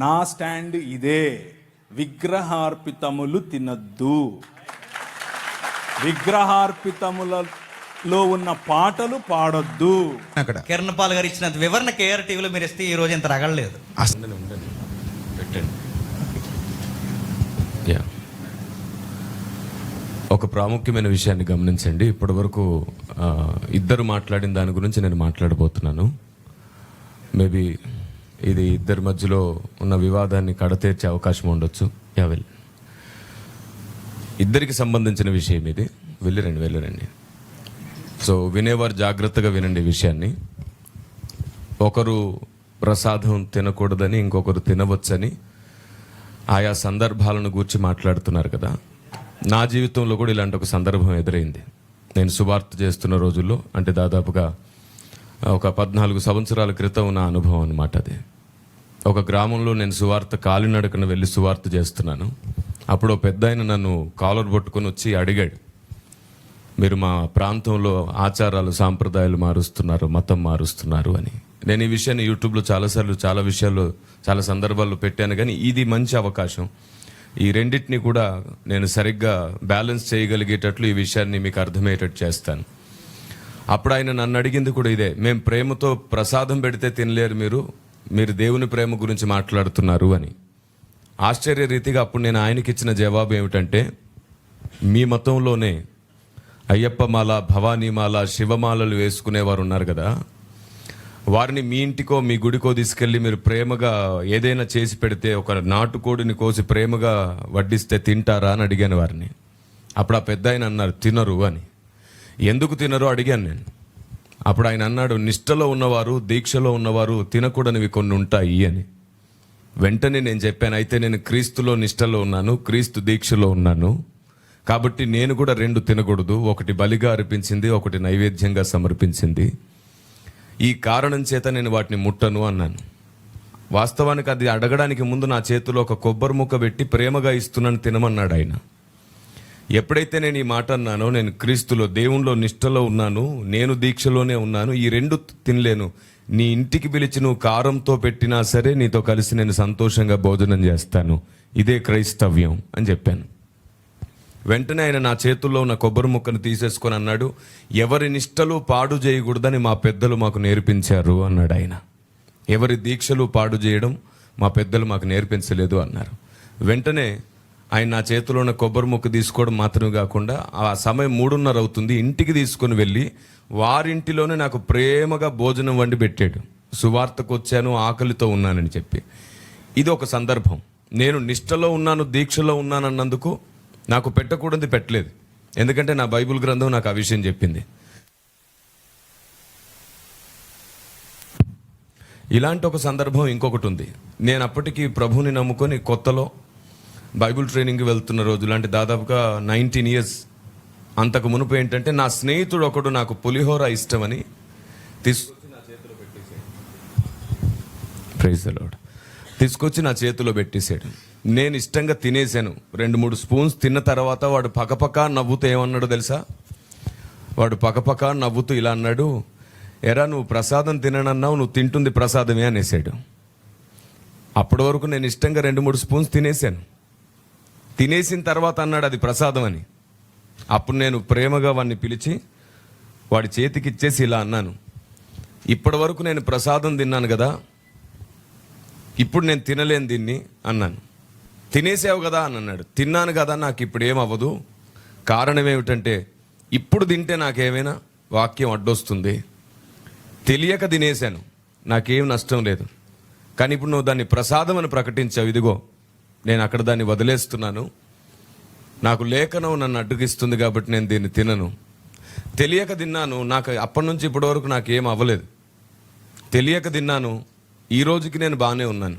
నా స్టాండ్ ఇదే. విగ్రహార్పితములు తినద్దు. విగ్రహార్పితములలో ఉన్న పాటలు పాడొద్దు. అక్కడ. కిరణ్ పాల్ గారు ఇచ్చినంత వివరణ కేఆర్ టీవీలో మీరు ఇస్తే ఈ రోజు ఇంత రగలేదు ఉండండి, ఉండండి. పెట్టండి. యా. ఒక ప్రాముఖ్యమైన విషయాన్ని గమనించండి. ఇప్పటి వరకు ఇద్దరు మాట్లాడిన దాని గురించి నేను మాట్లాడబోతున్నాను. మేబీ ఇది ఇద్దరి మధ్యలో ఉన్న వివాదాన్ని కడతీర్చే అవకాశం ఉండొచ్చు. యా ఇద్దరికి సంబంధించిన విషయం ఇది. వెళ్ళిరండి వెళ్ళిరండి సో వినేవారు జాగ్రత్తగా వినండి విషయాన్ని. ఒకరు ప్రసాదం తినకూడదని ఇంకొకరు తినవచ్చని ఆయా సందర్భాలను గూర్చి మాట్లాడుతున్నారు కదా. నా జీవితంలో కూడా ఇలాంటి ఒక సందర్భం ఎదురైంది. నేను సువార్త చేస్తున్న రోజుల్లో అంటే దాదాపుగా ఒక పద్నాలుగు సంవత్సరాల క్రితం నా అనుభవం అనమాట అది. ఒక గ్రామంలో నేను సువార్త కాలినడకన వెళ్ళి సువార్త చేస్తున్నాను. అప్పుడు పెద్ద ఆయన నన్ను కాలర్ పట్టుకొని వచ్చి అడిగాడు మీరు మా ప్రాంతంలో ఆచారాలు సాంప్రదాయాలు మారుస్తున్నారు మతం మారుస్తున్నారు అని. నేను ఈ విషయాన్ని యూట్యూబ్లో చాలాసార్లు చాలా విషయాల్లో చాలా సందర్భాల్లో పెట్టాను. కానీ ఇది మంచి అవకాశం. ఈ రెండింటిని కూడా నేను సరిగ్గా బ్యాలెన్స్ చేయగలిగేటట్లు ఈ విషయాన్ని మీకు అర్థమయ్యేటట్టు చేస్తాను. అప్పుడు ఆయన నన్ను అడిగింది కూడా ఇదే. మేము ప్రేమతో ప్రసాదం పెడితే తినలేరు మీరు. మీరు దేవుని ప్రేమ గురించి మాట్లాడుతున్నారు అని. ఆశ్చర్య రీతిగా అప్పుడు నేను ఆయనకి ఇచ్చిన జవాబు ఏమిటంటే మీ మతంలోనే అయ్యప్ప మాల శివమాలలు వేసుకునేవారు ఉన్నారు కదా. వారిని మీ ఇంటికో మీ గుడికో తీసుకెళ్ళి మీరు ప్రేమగా ఏదైనా చేసి పెడితే ఒక నాటుకోడిని కోసి ప్రేమగా వడ్డిస్తే తింటారా అని అడిగాను వారిని. అప్పుడు ఆ పెద్ద ఆయన అన్నారు తినరు అని. ఎందుకు తినరు? అడిగాను నేను. అప్పుడు ఆయన అన్నాడు నిష్టలో ఉన్నవారు దీక్షలో ఉన్నవారు తినకూడనివి కొన్ని ఉంటాయి అని. వెంటనే నేను చెప్పాను అయితే నేను క్రీస్తులో నిష్టలో ఉన్నాను క్రీస్తు దీక్షలో ఉన్నాను. కాబట్టి నేను కూడా రెండు తినకూడదు ఒకటి బలిగా అర్పించింది ఒకటి నైవేద్యంగా సమర్పించింది. ఈ కారణం చేత నేను వాటిని ముట్టను అన్నాను. వాస్తవానికి అది అడగడానికి ముందు నా చేతిలో ఒక కొబ్బరి ముక్క పెట్టి ప్రేమగా ఇస్తున్నాను తినమన్నాడు ఆయన. ఎప్పుడైతే నేను ఈ మాట అన్నానో నేను క్రీస్తులో దేవుణ్ణిలో నిష్టలో ఉన్నాను నేను దీక్షలోనే ఉన్నాను ఈ రెండు తినలేను. నీ ఇంటికి పిలిచి నువ్వు కారంతో పెట్టినా సరే నీతో కలిసి నేను సంతోషంగా భోజనం చేస్తాను. ఇదే క్రైస్తవ్యం అని చెప్పాను. వెంటనే ఆయన నా చేతుల్లో ఉన్న కొబ్బరి ముక్కను తీసేసుకొని అన్నాడు ఎవరి నిష్టలు పాడు చేయకూడదని మా పెద్దలు మాకు నేర్పించారు అన్నాడు ఆయన. ఎవరి దీక్షలు పాడు చేయడం మా పెద్దలు మాకు నేర్పించలేదు అన్నారు. వెంటనే ఆయన నా చేతిలో ఉన్న కొబ్బరి ముక్క తీసుకోవడం మాత్రమే కాకుండా ఆ సమయం మూడున్నర అవుతుంది. ఇంటికి తీసుకొని వెళ్ళి వారింటిలోనే నాకు ప్రేమగా భోజనం వండి పెట్టాడు. సువార్తకు వచ్చాను ఆకలితో ఉన్నానని చెప్పి. ఇది ఒక సందర్భం. నేను నిష్టలో ఉన్నాను దీక్షలో ఉన్నానన్నందుకు నాకు పెట్టకూడదు పెట్టలేదు. ఎందుకంటే నా బైబిల్ గ్రంథం నాకు ఆ విషయం చెప్పింది. ఇలాంటి ఒక సందర్భం ఇంకొకటి ఉంది. నేను అప్పటికి ప్రభుని నమ్ముకొని కొత్తలో బైబిల్ ట్రైనింగ్కి వెళ్తున్న రోజులు అంటే దాదాపుగా నైన్టీన్ ఇయర్స్ అంతకు మునుపు ఏంటంటే నా స్నేహితుడు ఒకడు నాకు పులిహోర ఇష్టమని తీసుకొచ్చి నా చేతిలో పెట్టేసాడు ప్రైజ్ తీసుకొచ్చి నా చేతిలో పెట్టేశాడు. నేను ఇష్టంగా తినేశాను. రెండు మూడు స్పూన్స్ తిన్న తర్వాత వాడు పకపక నవ్వుతూ ఏమన్నాడు తెలుసా? వాడు పకపక నవ్వుతూ ఇలా అన్నాడు ఎరా నువ్వు ప్రసాదం తిననన్నావు నువ్వు తింటుంది ప్రసాదమే అనేసాడు అప్పటి వరకు నేను ఇష్టంగా రెండు మూడు స్పూన్స్ తినేశాను. తినేసిన తర్వాత అన్నాడు అది ప్రసాదం అని. అప్పుడు నేను ప్రేమగా వాడిని పిలిచి వాడి చేతికి ఇచ్చేసి ఇలా అన్నాను ఇప్పటి వరకు నేను ప్రసాదం తిన్నాను కదా ఇప్పుడు నేను తినలేను దీన్ని అన్నాను. తినేసావు కదా అని అన్నాడు. తిన్నాను కదా నాకు ఇప్పుడు ఏమవ్వదు కారణం ఏమిటంటే ఇప్పుడు తింటే నాకేమైనా వాక్యం అడ్డొస్తుంది. తెలియక తినేశాను. నాకేం నష్టం లేదు. కానీ ఇప్పుడు నువ్వు దాన్ని ప్రసాదం అని ప్రకటించావు. ఇదిగో నేను అక్కడ దాన్ని వదిలేస్తున్నాను. నాకు లేఖనం నన్ను అడ్డుకిస్తుంది కాబట్టి నేను దీన్ని తినను. తెలియక తిన్నాను నాకు అప్పటి నుంచి ఇప్పటి వరకు నాకు ఏం అవ్వలేదు. తెలియక తిన్నాను ఈ రోజుకి నేను బాగానే ఉన్నాను.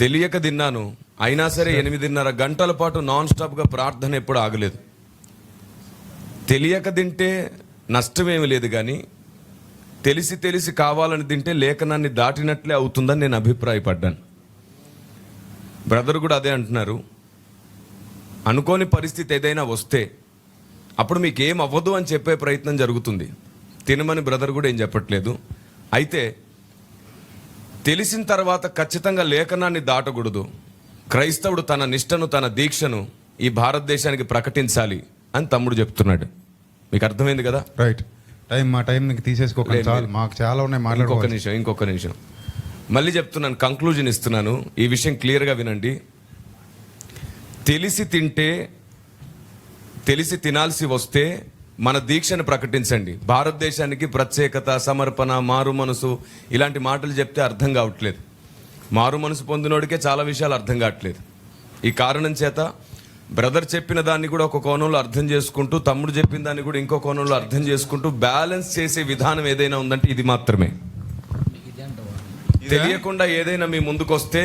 తెలియక తిన్నాను అయినా సరే ఎనిమిదిన్నర గంటల పాటు నాన్ స్టాప్గా ప్రార్థన ఎప్పుడు ఆగలేదు. తెలియక తింటే నష్టమేమి లేదు కానీ తెలిసి తెలిసి కావాలని తింటే లేఖనాన్ని దాటినట్లే అవుతుందని నేను అభిప్రాయపడ్డాను. బ్రదర్ కూడా అదే అంటున్నారు అనుకోని పరిస్థితి ఏదైనా వస్తే అప్పుడు మీకు ఏం అవ్వదు అని చెప్పే ప్రయత్నం జరుగుతుంది. తినమని బ్రదర్ కూడా ఏం చెప్పట్లేదు. అయితే తెలిసిన తర్వాత ఖచ్చితంగా లేఖనాన్ని దాటకూడదు. క్రైస్తవుడు తన నిష్టను తన దీక్షను ఈ భారతదేశానికి ప్రకటించాలి అని తమ్ముడు చెప్తున్నాడు. మీకు అర్థమైంది కదా? రైట్ టైం మా టైం నీకు తీసేసుకోకండి. మాకు చాలా ఉన్నాయి ఇంకొక మాట్లాడుకోవాలి. నిమిషం ఇంకొక నిమిషం. మళ్ళీ చెప్తున్నాను కంక్లూజన్ ఇస్తున్నాను. ఈ విషయం క్లియర్గా వినండి. తెలిసి తింటే తెలిసి తినాల్సి వస్తే మన దీక్షను ప్రకటించండి. భారతదేశానికి ప్రత్యేకత సమర్పణ మారు మనసు ఇలాంటి మాటలు చెప్తే అర్థం కావట్లేదు. మారు మనసు పొందినోడికే చాలా విషయాలు అర్థం కావట్లేదు. ఈ కారణం చేత బ్రదర్ చెప్పిన దాన్ని కూడా ఒక కోణంలో అర్థం చేసుకుంటూ తమ్ముడు చెప్పిన దాన్ని కూడా ఇంకో కోణంలో అర్థం చేసుకుంటూ బ్యాలెన్స్ చేసే విధానం ఏదైనా ఉందంటే ఇది మాత్రమే. తెలియకుండా ఏదైనా మీ ముందుకు వస్తే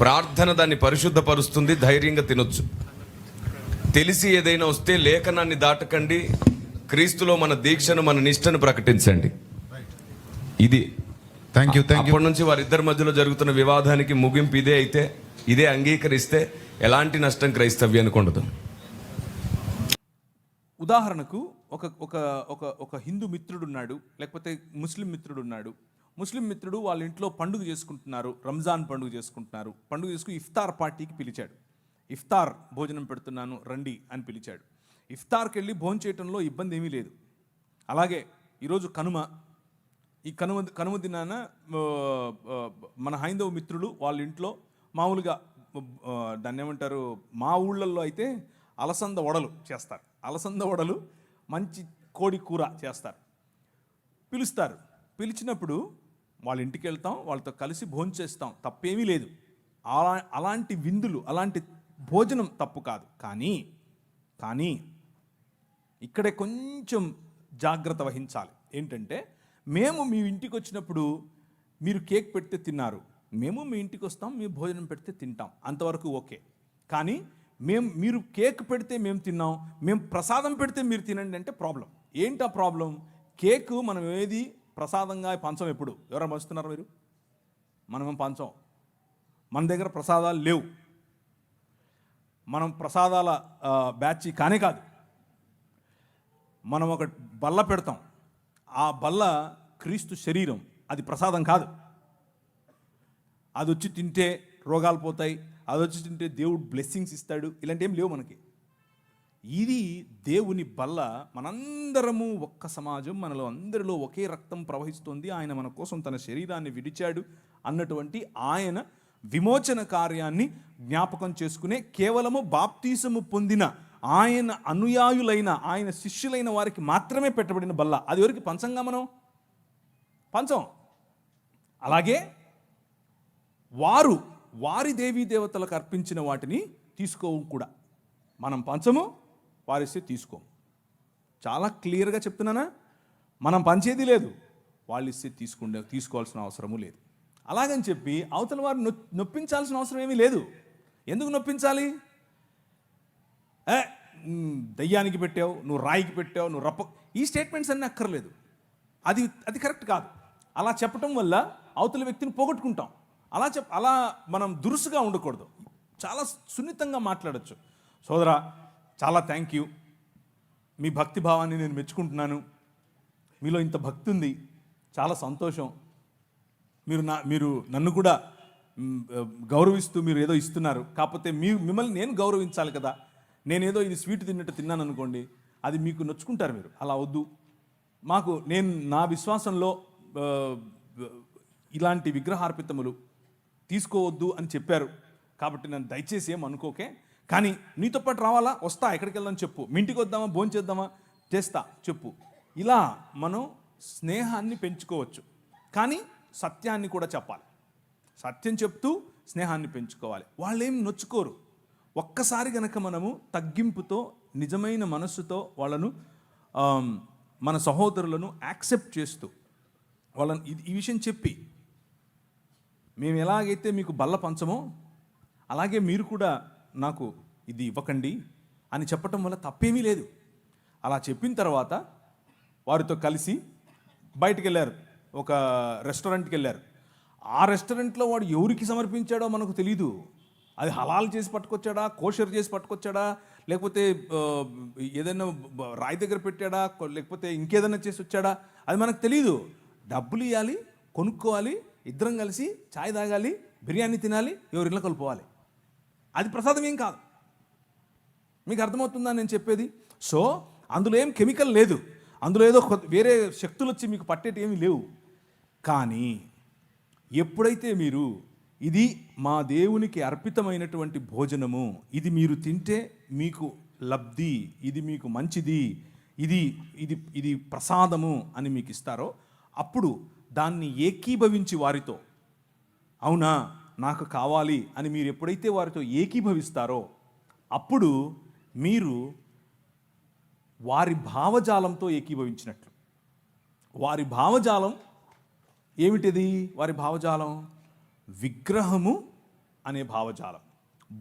ప్రార్థన దాన్ని పరిశుద్ధపరుస్తుంది ధైర్యంగా తినొచ్చు. తెలిసి ఏదైనా వస్తే లేఖనాన్ని దాటకండి క్రీస్తులో మన దీక్షను మన నిష్టను ప్రకటించండి. ఇది. థ్యాంక్ యూ థ్యాంక్ యూ అప్పటి నుంచి వారిద్దరి మధ్యలో జరుగుతున్న వివాదానికి ముగింపు ఇదే అయితే ఇదే అంగీకరిస్తే ఎలాంటి నష్టం క్రైస్తవ్యానికి ఉండదు ఉదాహరణకు ఒక ఒక ఒక ఒక హిందూ మిత్రుడు ఉన్నాడు లేకపోతే ముస్లిం మిత్రుడు ఉన్నాడు ముస్లిం మిత్రుడు వాళ్ళ ఇంట్లో పండుగ చేసుకుంటున్నారు రంజాన్ పండుగ చేసుకుంటున్నారు. పండుగ చేసుకుని ఇఫ్తార్ పార్టీకి పిలిచాడు. ఇఫ్తార్ భోజనం పెడుతున్నాను రండి అని పిలిచాడు. ఇఫ్తార్కి వెళ్ళి భోజనం చేయటంలో ఇబ్బంది ఏమీ లేదు. అలాగే ఈరోజు కనుమ. ఈ కనుమ కనుమ దినాన మన హైందవ మిత్రులు వాళ్ళ ఇంట్లో మామూలుగా దాన్ని ఏమంటారు మా ఊళ్ళల్లో అయితే అలసంద వడలు చేస్తారు. అలసంద వడలు మంచి కోడి కూర చేస్తారు. పిలుస్తారు. పిలిచినప్పుడు వాళ్ళ ఇంటికి వెళ్తాం వాళ్ళతో కలిసి భోజనం చేస్తాం. తప్పేమీ లేదు. అలా అలాంటి విందులు అలాంటి భోజనం తప్పు కాదు. కానీ కానీ ఇక్కడే కొంచెం జాగ్రత్త వహించాలి. ఏంటంటే మేము మీ ఇంటికి వచ్చినప్పుడు మీరు కేక్ పెడితే తిన్నారు. మేము మీ ఇంటికి వస్తాం మేము భోజనం పెడితే తింటాం. అంతవరకు ఓకే. కానీ మేము మీరు కేక్ పెడితే మేము తిన్నాం మేము ప్రసాదం పెడితే మీరు తినండి అంటే ప్రాబ్లం. ఏంటి ఆ ప్రాబ్లం? కేక్ మనం ఏది ప్రసాదంగా పంచం ఎప్పుడు? ఎవరైనా పంచుతున్నారు మీరు? మనమేం పంచం? మన దగ్గర ప్రసాదాలు లేవు. మనం ప్రసాదాల బ్యాచ్ కానే కాదు. మనం ఒక బల్ల పెడతాం. ఆ బల్ల క్రీస్తు శరీరం. అది ప్రసాదం కాదు. అది వచ్చి తింటే రోగాలు పోతాయి. అది వచ్చి తింటే దేవుడు బ్లెస్సింగ్స్ ఇస్తాడు. ఇలాంటి ఏం లేవు మనకి. ఇది దేవుని బల్ల మనందరము ఒక్క సమాజం మనలో అందరిలో ఒకే రక్తం ప్రవహిస్తుంది. ఆయన మన కోసం తన శరీరాన్ని విడిచాడు అన్నటువంటి ఆయన విమోచన కార్యాన్ని జ్ఞాపకం చేసుకునే కేవలము బాప్తీసము పొందిన ఆయన అనుయాయులైన ఆయన శిష్యులైన వారికి మాత్రమే పెట్టబడిన బల్ల. అది ఎవరికి? పంచంగా మనం? పంచం. అలాగే వారు వారి దేవీ దేవతలకు అర్పించిన వాటిని తీసుకోవు కూడా. మనం పంచము వారిస్తే తీసుకోము చాలా క్లియర్గా చెప్తున్నానా? మనం పంచేది లేదు. వాళ్ళు ఇస్తే తీసుకుండే తీసుకోవాల్సిన అవసరము లేదు. అలాగని చెప్పి అవతల వారు నొ నొప్పించాల్సిన అవసరం ఏమీ లేదు. ఎందుకు నొప్పించాలి? ఏ దయ్యానికి పెట్టావు నువ్వు రాయికి పెట్టావు నువ్వు రప్ప ఈ స్టేట్మెంట్స్ అన్నీ అక్కర్లేదు. అది అది కరెక్ట్ కాదు. అలా చెప్పటం వల్ల అవతల వ్యక్తిని పోగొట్టుకుంటాం. అలా చెప్ అలా మనం దురుసుగా ఉండకూడదు. చాలా సున్నితంగా మాట్లాడచ్చు. సోదరా చాలా థ్యాంక్ యూ మీ భక్తి భావాన్ని నేను మెచ్చుకుంటున్నాను. మీలో ఇంత భక్తి ఉంది. చాలా సంతోషం. మీరు నా మీరు నన్ను కూడా గౌరవిస్తూ మీరు ఏదో ఇస్తున్నారు. కాకపోతే మీ మిమ్మల్ని నేను గౌరవించాలి కదా. నేనేదో ఇది స్వీట్ తిన్నట్టు తిన్నాను అనుకోండి అది మీకు నొచ్చుకుంటారు మీరు. అలా వద్దు. మాకు నేను నా విశ్వాసంలో ఇలాంటి విగ్రహార్పితములు తీసుకోవద్దు అని చెప్పారు. కాబట్టి నన్ను దయచేసి ఏం అనుకోకే కానీ నీతో పాటు రావాలా? వస్తా ఎక్కడికి వెళ్దాం చెప్పు. మీ ఇంటికి వద్దామా? భోజనం చేద్దామా? చేస్తా చెప్పు. ఇలా మనం స్నేహాన్ని పెంచుకోవచ్చు. కానీ సత్యాన్ని కూడా చెప్పాలి. సత్యం చెప్తూ స్నేహాన్ని పెంచుకోవాలి. వాళ్ళు ఏం నొచ్చుకోరు. ఒక్కసారి గనక మనము తగ్గింపుతో నిజమైన మనస్సుతో వాళ్ళను మన సహోదరులను యాక్సెప్ట్ చేస్తూ వాళ్ళని ఇది- ఈ విషయం చెప్పి మేము ఎలాగైతే మీకు బల్ల పంచమో అలాగే మీరు కూడా నాకు ఇది ఇవ్వకండి అని చెప్పటం వల్ల తప్పేమీ లేదు. అలా చెప్పిన తర్వాత వారితో కలిసి బయటికి వెళ్ళారు ఒక రెస్టారెంట్కి వెళ్ళారు. ఆ రెస్టారెంట్లో వాడు ఎవరికి సమర్పించాడో మనకు తెలియదు అది హలాల్ చేసి పట్టుకొచ్చాడా? కోషర్ చేసి పట్టుకొచ్చాడా? లేకపోతే ఏదైనా రాయి దగ్గర పెట్టాడా? లేకపోతే ఇంకేదైనా చేసి వచ్చాడా? అది మనకు తెలియదు డబ్బులు ఇవ్వాలి కొనుక్కోవాలి ఇద్దరం కలిసి చాయ్ తాగాలి బిర్యానీ తినాలి ఎవరిలో కలుపుకోవాలి. అది ప్రసాదం ఏం కాదు. మీకు అర్థమవుతుందా నేను చెప్పేది? సో అందులో ఏం కెమికల్ లేదు. అందులో ఏదో వేరే శక్తులు వచ్చి మీకు పట్టేటి ఏమీ లేవు. కానీ ఎప్పుడైతే మీరు ఇది మా దేవునికి అర్పితమైనటువంటి భోజనము ఇది మీరు తింటే మీకు లబ్ధి ఇది మీకు మంచిది ఇది ఇది ఇది ప్రసాదము అని మీకు ఇస్తారో అప్పుడు దాన్ని ఏకీభవించి వారితో. అవునా? నాకు కావాలి అని మీరు ఎప్పుడైతే వారితో ఏకీభవిస్తారో అప్పుడు మీరు వారి భావజాలంతో ఏకీభవించినట్లు. వారి భావజాలం ఏమిటిది? వారి భావజాలం విగ్రహము అనే భావజాలం.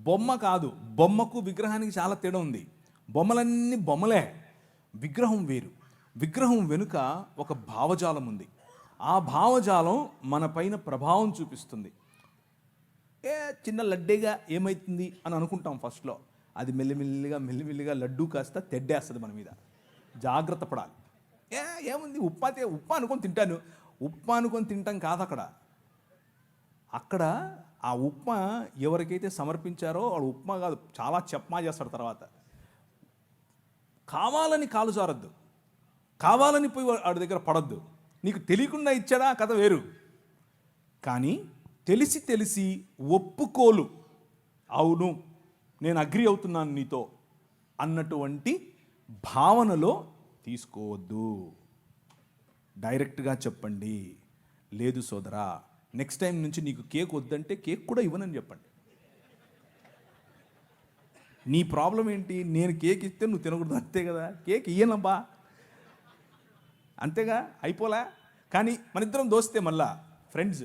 బొమ్మ కాదు బొమ్మకు విగ్రహానికి చాలా తేడా ఉంది. బొమ్మలన్నీ బొమ్మలే విగ్రహం వేరు. విగ్రహం వెనుక ఒక భావజాలం ఉంది. ఆ భావజాలం మన పైన ప్రభావం చూపిస్తుంది. ఏ చిన్న లడ్డేగా ఏమవుతుంది అని అనుకుంటాం ఫస్ట్లో అది మెల్లిమెల్లిగా మెల్లిమెల్లిగా లడ్డు కాస్త తెడ్డేస్తుంది మన మీద. జాగ్రత్త పడాలి. ఏ ఏముంది? ఉప్మా తే ఉప్మా అనుకొని తింటాను. ఉప్మా అనుకొని తింటాం కాదు అక్కడ. అక్కడ ఆ ఉప్మా ఎవరికైతే సమర్పించారో వాడు ఉప్మా కాదు చాలా చెప్మా చేస్తాడు తర్వాత. కావాలని కాలు జారద్దు. కావాలని పోయి వాడి దగ్గర పడద్దు. నీకు తెలియకుండా ఇచ్చాడా ఆ కథ వేరు. కానీ తెలిసి తెలిసి ఒప్పుకోలు. అవును నేను అగ్రి అవుతున్నాను నీతో అన్నటువంటి భావనలో తీసుకోవద్దు. డైరెక్ట్గా చెప్పండి. లేదు సోదరా నెక్స్ట్ టైం నుంచి నీకు కేక్ వద్దంటే కేక్ కూడా ఇవ్వనని చెప్పండి. నీ ప్రాబ్లం ఏంటి? నేను కేక్ ఇస్తే నువ్వు తినకూడదు అంతే కదా? కేక్ ఇయ్యనబ్బా. అంతేగా? అయిపోలా? కానీ మన ఇద్దరం దోస్తే మళ్ళా ఫ్రెండ్స్.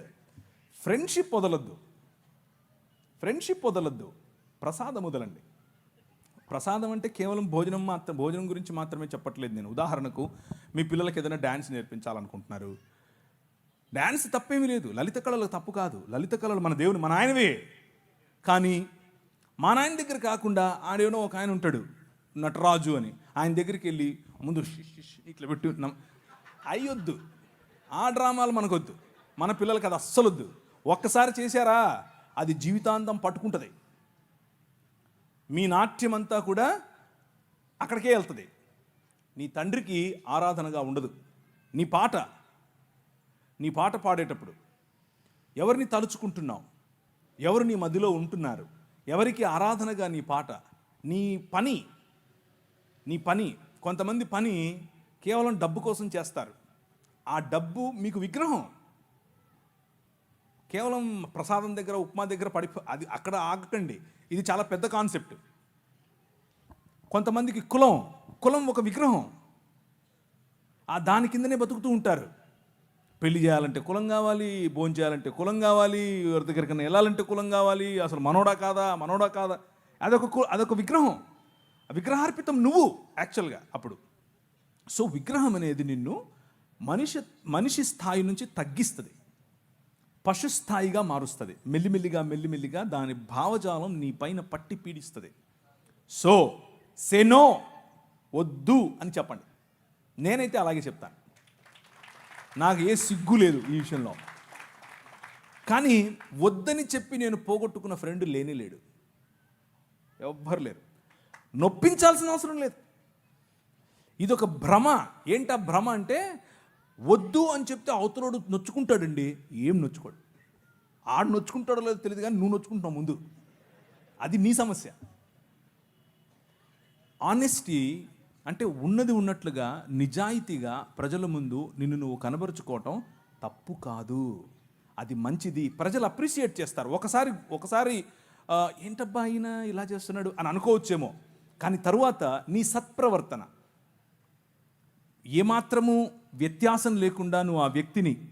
ఫ్రెండ్షిప్ వదలొద్దు. ఫ్రెండ్షిప్ వదలొద్దు. ప్రసాదం వదలండి. ప్రసాదం అంటే కేవలం భోజనం మాత్రం భోజనం గురించి మాత్రమే చెప్పట్లేదు నేను. ఉదాహరణకు మీ పిల్లలకి ఏదైనా డ్యాన్స్ నేర్పించాలనుకుంటున్నారు. డ్యాన్స్ తప్పేమీ లేదు. లలిత కళలు తప్పు కాదు. లలిత కళలు మన దేవుని మన ఆయనవే. కానీ మా నాయన దగ్గర కాకుండా ఆడేనో ఒక ఆయన ఉంటాడు నటరాజు అని. ఆయన దగ్గరికి వెళ్ళి ముందు ఇట్లా పెట్టి అయ్యొద్దు. ఆ డ్రామాలు మనకొద్దు. మన పిల్లలకి అది అస్సలు వద్దు ఒక్కసారి చేశారా? అది జీవితాంతం పట్టుకుంటుంది. మీ నాట్యం అంతా కూడా అక్కడికే వెళ్తుంది. నీ తండ్రికి ఆరాధనగా ఉండదు. నీ పాట నీ పాట పాడేటప్పుడు ఎవరిని తలుచుకుంటున్నావు? ఎవరు నీ మధ్యలో ఉంటున్నారు? ఎవరికి ఆరాధనగా నీ పాట? నీ పని నీ పని కొంతమంది పని కేవలం డబ్బు కోసం చేస్తారు. ఆ డబ్బు మీకు విగ్రహం. కేవలం ప్రసాదం దగ్గర ఉప్మా దగ్గర పడి అది అక్కడ ఆగకండి. ఇది చాలా పెద్ద కాన్సెప్ట్. కొంతమందికి కులం కులం ఒక విగ్రహం. ఆ దాని కిందనే బతుకుతూ ఉంటారు. పెళ్ళి చేయాలంటే కులం కావాలి భోజనం చేయాలంటే కులం కావాలి ఎవరి దగ్గరికైనా వెళ్ళాలంటే కులం కావాలి అసలు మనోడా కాదా మనోడా కాదా? అదొక కు- అదొక విగ్రహం. విగ్రహార్పితం నువ్వు యాక్చువల్గా అప్పుడు. సో విగ్రహం అనేది నిన్ను మనిషి మనిషి స్థాయి నుంచి తగ్గిస్తుంది. పశు స్థాయిగా మారుస్తుంది. మెల్లిమెల్లిగా మెల్లిమెల్లిగా దాని భావజాలం నీ పైన పట్టి పీడిస్తుంది. సో సెనో వద్దు అని చెప్పండి. నేనైతే అలాగే చెప్తాను. నాకు ఏ సిగ్గు లేదు ఈ విషయంలో. కానీ వద్దని చెప్పి నేను పోగొట్టుకున్న ఫ్రెండ్ లేనే లేడు. ఎవ్వరు లేరు. నొప్పించాల్సిన అవసరం లేదు. ఇది ఒక భ్రమ. ఏంటా భ్రమ అంటే వద్దు అని చెప్తే అవతలోడు నొచ్చుకుంటాడండి. ఏం నొచ్చుకోడు. ఆడు నొచ్చుకుంటాడో లేదో తెలియదు కానీ నువ్వు నొచ్చుకుంటున్నావు ముందు. అది నీ సమస్య. ఆనెస్టీ అంటే ఉన్నది ఉన్నట్లుగా నిజాయితీగా ప్రజల ముందు నిన్ను నువ్వు కనబరుచుకోవటం తప్పు కాదు. అది మంచిది. ప్రజలు అప్రిషియేట్ చేస్తారు. ఒకసారి ఒకసారి ఏంటబ్బా ఆయన ఇలా చేస్తున్నాడు? అని అనుకోవచ్చేమో. కానీ తరువాత నీ సత్ప్రవర్తన ఏమాత్రము వ్యత్యాసం లేకుండా నువ్వు ఆ వ్యక్తిని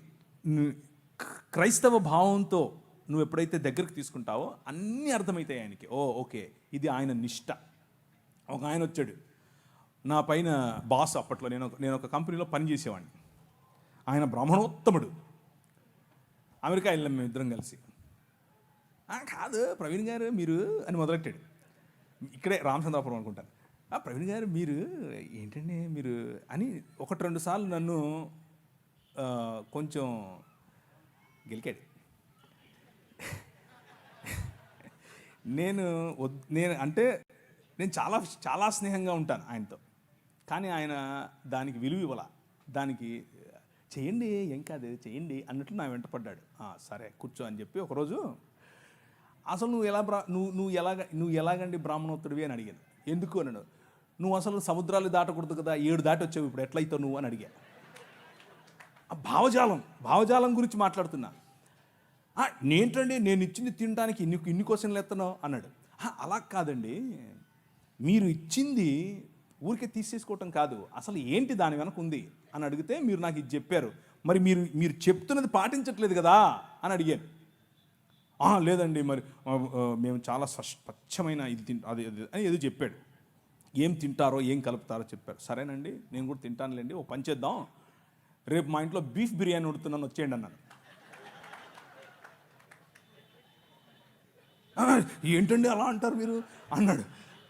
క్రైస్తవ భావంతో నువ్వు ఎప్పుడైతే దగ్గరికి తీసుకుంటావో అన్నీ అర్థమవుతాయి ఆయనకి. ఓ ఓకే ఇది ఆయన నిష్ట. ఒక ఆయన వచ్చాడు. నా పైన బాస్ అప్పట్లో నేను నేను ఒక కంపెనీలో పనిచేసేవాడిని ఆయన బ్రాహ్మణోత్తముడు. అమెరికా వెళ్ళాం మేము ఇద్దరం కలిసి. కాదు ప్రవీణ్ గారు మీరు అని మొదలెట్టాడు. ఇక్కడే రామచంద్రాపురం అనుకుంటాను. "ఆ, ప్రవీణ్ గారు మీరు ఏంటండి మీరు అని ఒకటి రెండు సార్లు నన్ను కొంచెం గెలికాడు. నేను వద్- నేను అంటే నేను చాలా చాలా స్నేహంగా ఉంటాను ఆయనతో. కానీ ఆయన దానికి విలువ ఇవ్వాల. దానికి చేయండి ఏం కాదు చేయండి అన్నట్లు నా వెంట పడ్డాడు. సరే కూర్చో అని చెప్పి ఒకరోజు అసలు నువ్వు ఎలా బ్రా నువ్వు నువ్వు ఎలాగ నువ్వు ఎలాగండి బ్రాహ్మణోత్తడివి అని అడిగాను. ఎందుకు అన్నాడు? నువ్వు అసలు సముద్రాలు దాటకూడదు కదా ఏడు దాటి వచ్చావు ఇప్పుడు ఎట్లయితావు నువ్వు? అని అడిగా. ఆ భావజాలం భావజాలం గురించి మాట్లాడుతున్నా. నేంటండి నేను ఇచ్చింది తినడానికి ఇన్ని ఇన్ని క్వశ్చన్లు ఎత్తనావు అన్నాడు. అలా కాదండి. మీరు ఇచ్చింది ఊరికే తీసేసుకోవటం కాదు. అసలు ఏంటి దాని వెనక ఉంది? అని అడిగితే మీరు నాకు ఇది చెప్పారు. మరి మీరు మీరు చెప్తున్నది పాటించట్లేదు కదా? అని అడిగాను. లేదండి మరి మేము చాలా స్వచ్ఛమైన ఇది తింటా అది అని ఏదో చెప్పాడు. ఏం తింటారో ఏం కలుపుతారో చెప్పారు. సరేనండి నేను కూడా తింటానులేండి ఓ పని చేద్దాం. రేపు మా ఇంట్లో బీఫ్ బిర్యానీ ఉడుతున్నాను వచ్చేయండి అన్నాను. ఏంటండి అలా అంటారు మీరు? అన్నాడు.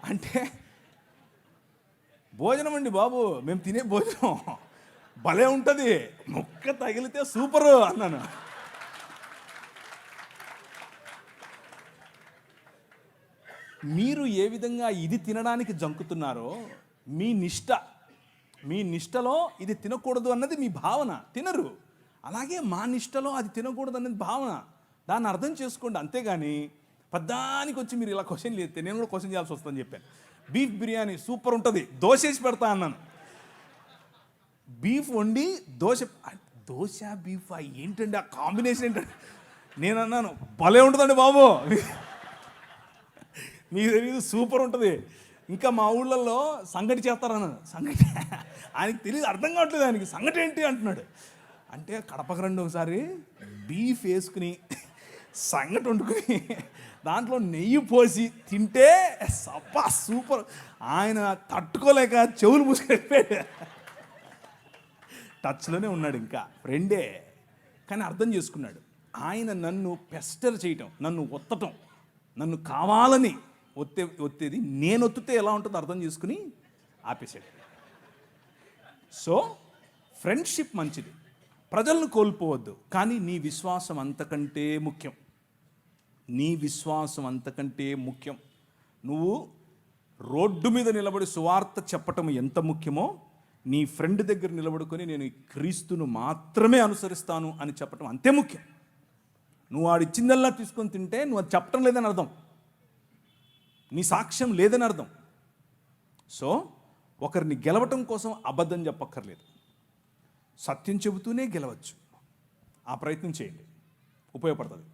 అంటే భోజనం అండి బాబు మేము తినే భోజనం. భలే ఉంటుంది. ముక్క తగిలితే సూపరు అన్నాను. మీరు ఏ విధంగా ఇది తినడానికి జంకుతున్నారో మీ నిష్ట మీ నిష్టలో ఇది తినకూడదు అన్నది మీ భావన. తినరు. అలాగే మా నిష్టలో అది తినకూడదు అన్నది భావన. దాన్ని అర్థం చేసుకోండి. అంతేగాని పద్దానికి వచ్చి మీరు ఇలా క్వశ్చన్ చేస్తే నేను కూడా క్వశ్చన్ చేయాల్సి వస్తుందని చెప్పాను. బీఫ్ బిర్యానీ సూపర్ ఉంటుంది. దోశ వేసి పెడతా అన్నాను. బీఫ్ వండి దోశ దోశ బీఫ్? ఏంటండి ఆ కాంబినేషన్ ఏంటంటే నేను అన్నాను భలే ఉంటుందండి బాబు. మీకు తెలియదు సూపర్ ఉంటుంది. ఇంకా మా ఊళ్ళల్లో సంగటి చేస్తారన్న సంగటి ఆయనకి తెలియదు అర్థం కావట్లేదు ఆయనకి. సంగటి ఏంటి అంటున్నాడు. అంటే కడపకు రండి ఒకసారి బీఫ్ వేసుకుని సంగటి వండుకుని దాంట్లో నెయ్యి పోసి తింటే సప్పా సూపర్. ఆయన తట్టుకోలేక చెవులు మూసుకెళ్ళిపోయాడు. టచ్లోనే ఉన్నాడు ఇంకా ఫ్రెండే. కానీ అర్థం చేసుకున్నాడు. ఆయన నన్ను పెస్టర్ చేయటం నన్ను ఒత్తటం నన్ను కావాలని ఒత్తే ఒత్తేది. నేను ఒత్తితే ఎలా ఉంటుందో అర్థం చేసుకుని ఆపేశాడు. సో ఫ్రెండ్షిప్ మంచిది. ప్రజలను కోల్పోవద్దు. కానీ నీ విశ్వాసం అంతకంటే ముఖ్యం. నీ విశ్వాసం అంతకంటే ముఖ్యం. నువ్వు రోడ్డు మీద నిలబడి సువార్త చెప్పటం ఎంత ముఖ్యమో నీ ఫ్రెండ్ దగ్గర నిలబడుకొని నేను క్రీస్తును మాత్రమే అనుసరిస్తాను అని చెప్పటం అంతే ముఖ్యం. నువ్వు ఆడిచ్చిందల్లా తీసుకొని తింటే నువ్వు అది చెప్పటం లేదని అర్థం. నీ సాక్ష్యం లేదని అర్థం. సో ఒకరిని గెలవటం కోసం అబద్ధం చెప్పక్కర్లేదు. సత్యం చెబుతూనే గెలవచ్చు. ఆ ప్రయత్నం చేయండి. ఉపయోగపడుతుంది.